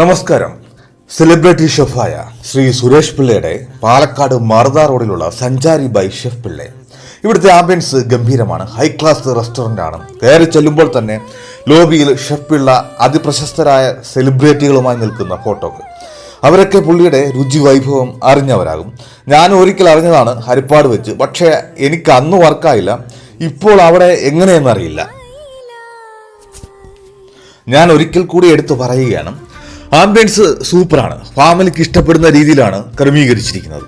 നമസ്കാരം. സെലിബ്രിറ്റി ഷെഫായ ശ്രീ സുരേഷ് പിള്ളയുടെ പാലക്കാട് മാർദ റോഡിലുള്ള സഞ്ചാരി ബൈ ഷെഫ് പിള്ള. ഇവിടുത്തെ ആംബിയൻസ് ഗംഭീരമാണ്. ഹൈ ക്ലാസ് റെസ്റ്റോറന്റ് ആണ്. കയറി ചെല്ലുമ്പോൾ തന്നെ ലോബിയിൽ ഷെഫ് പിള്ള അതിപ്രശസ്തരായ സെലിബ്രിറ്റികളുമായി നിൽക്കുന്ന ഫോട്ടോകൾ അവരൊക്കെ പുള്ളിയുടെ രുചി വൈഭവം അറിഞ്ഞവരാകും. ഞാൻ ഒരിക്കൽ അറിഞ്ഞതാണ് ഹരിപ്പാട് വെച്ച്. പക്ഷേ എനിക്ക് അന്ന് വർക്കായില്ല. ഇപ്പോൾ അവിടെ എങ്ങനെയെന്നറിയില്ല ഞാൻ ഒരിക്കൽ കൂടി എടുത്തു പറയുകയാണ്. ആംബിയൻസ് സൂപ്പറാണ്. ഫാമിലിക്ക് ഇഷ്ടപ്പെടുന്ന രീതിയിലാണ് ക്രമീകരിച്ചിരിക്കുന്നത്.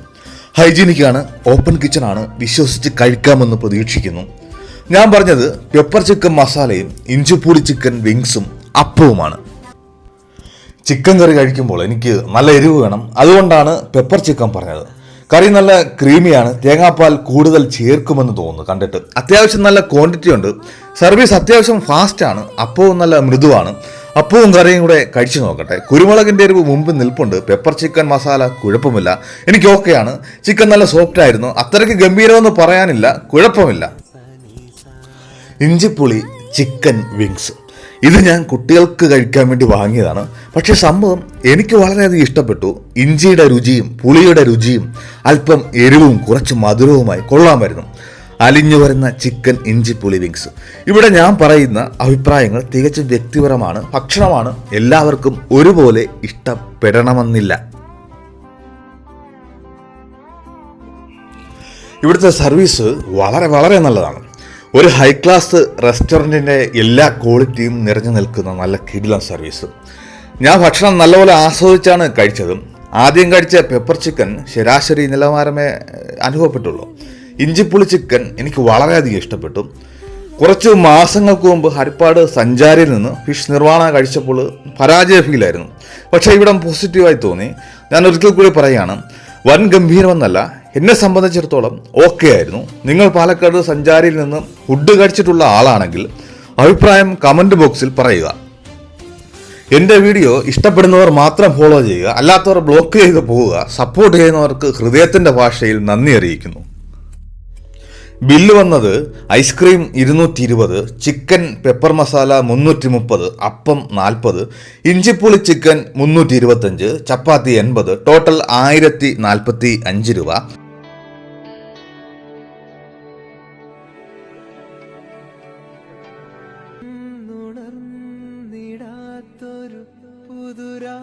ഹൈജീനിക് ആണ് ഓപ്പൺ കിച്ചണാണ് വിശ്വസിച്ച് കഴിക്കാമെന്ന് പ്രതീക്ഷിക്കുന്നു. ഞാൻ പറഞ്ഞത് പെപ്പർ ചിക്കൻ മസാലയും ഇഞ്ചിപ്പൂടി ചിക്കൻ വിങ്സും അപ്പവുമാണ്. ചിക്കൻ കറി കഴിക്കുമ്പോൾ എനിക്ക് നല്ല എരിവ് വേണം. അതുകൊണ്ടാണ് പെപ്പർ ചിക്കൻ പറഞ്ഞത്. കറി നല്ല ക്രീമിയാണ് തേങ്ങാപ്പാൽ കൂടുതൽ ചേർക്കുമെന്ന് തോന്നുന്നു കണ്ടിട്ട്. അത്യാവശ്യം നല്ല ക്വാണ്ടിറ്റി ഉണ്ട് സർവീസ് അത്യാവശ്യം ഫാസ്റ്റാണ് അപ്പവും നല്ല മൃദുവാണ്. അപ്പവും കറിയും കൂടെ കഴിച്ചു നോക്കട്ടെ. കുരുമുളകിന്റെ എരിവ് മുമ്പ് നിൽപ്പുണ്ട്. പെപ്പർ ചിക്കൻ മസാല കുഴപ്പമില്ല. എനിക്ക് ഓക്കെയാണ്. ചിക്കൻ നല്ല സോഫ്റ്റ് ആയിരുന്നു. അത്രയ്ക്ക് ഗംഭീരമെന്ന് പറയാനില്ല. കുഴപ്പമില്ല. ഇഞ്ചിപ്പുളി ചിക്കൻ വിങ്സ് ഇത് ഞാൻ കുട്ടികൾക്ക് കഴിക്കാൻ വേണ്ടി വാങ്ങിയതാണ്. പക്ഷെ സംഭവം എനിക്ക് വളരെയധികം ഇഷ്ടപ്പെട്ടു. ഇഞ്ചിയുടെ രുചിയും പുളിയുടെ രുചിയും അല്പം എരിവും കുറച്ച് മധുരവുമായി കൊള്ളാമായിരുന്നു. അലിഞ്ഞു വരുന്ന ചിക്കൻ ഇഞ്ചി പുളി വിങ്സ്. ഇവിടെ ഞാൻ പറയുന്ന അഭിപ്രായങ്ങൾ തികച്ചും വ്യക്തിപരമാണ് ഭക്ഷണമാണ്. എല്ലാവർക്കും ഒരുപോലെ ഇഷ്ടപ്പെടണമെന്നില്ല. ഇവിടുത്തെ സർവീസ് വളരെ വളരെ നല്ലതാണ്. ഒരു ഹൈ ക്ലാസ് റെസ്റ്റോറന്റിന്റെ എല്ലാ ക്വാളിറ്റിയും നിറഞ്ഞു നിൽക്കുന്ന നല്ല കിടിലൻ സർവീസ് ഞാൻ ഭക്ഷണം നല്ലപോലെ ആസ്വദിച്ചാണ് കഴിച്ചതും. ആദ്യം കഴിച്ച പെപ്പർ ചിക്കൻ ശരാശരി നിലവാരമേ അനുഭവപ്പെട്ടുള്ളൂ. ഇഞ്ചിപ്പുളി ചിക്കൻ എനിക്ക് വളരെയധികം ഇഷ്ടപ്പെട്ടു. കുറച്ച് മാസങ്ങൾക്ക് മുമ്പ് ഹരിപ്പാട് സഞ്ചാരിയിൽ നിന്ന് ഫിഷ് നിർവാണ കഴിച്ചപ്പോൾ പരാജയ ഫീലായിരുന്നു പക്ഷേ ഇവിടെ പോസിറ്റീവായി തോന്നി. ഞാൻ ഒരിക്കൽ കൂടി പറയുകയാണ് വൻ ഗംഭീരമെന്നല്ല എന്നെ സംബന്ധിച്ചിടത്തോളം ഓക്കെ ആയിരുന്നു. നിങ്ങൾ പാലക്കാട് സഞ്ചാരിയിൽ നിന്ന് ഫുഡ് കഴിച്ചിട്ടുള്ള ആളാണെങ്കിൽ അഭിപ്രായം കമന്റ് ബോക്സിൽ പറയുക. എന്റെ വീഡിയോ ഇഷ്ടപ്പെടുന്നവർ മാത്രം ഫോളോ ചെയ്യുക അല്ലാത്തവർ ബ്ലോക്ക് ചെയ്ത് പോവുക സപ്പോർട്ട് ചെയ്യുന്നവർക്ക് ഹൃദയത്തിന്റെ ഭാഷയിൽ നന്ദി അറിയിക്കുന്നു. ബില്ല് വന്നത് ഐസ്ക്രീം ഇരുന്നൂറ്റി ഇരുപത് ചിക്കൻ പെപ്പർ മസാല മുന്നൂറ്റി മുപ്പത് അപ്പം നാൽപ്പത് ഇഞ്ചിപ്പുളി ചിക്കൻ മുന്നൂറ്റി ഇരുപത്തഞ്ച് ചപ്പാത്തി എൺപത് ടോട്ടൽ ആയിരത്തി നാൽപ്പത്തി അഞ്ച് രൂപ പുതുരാ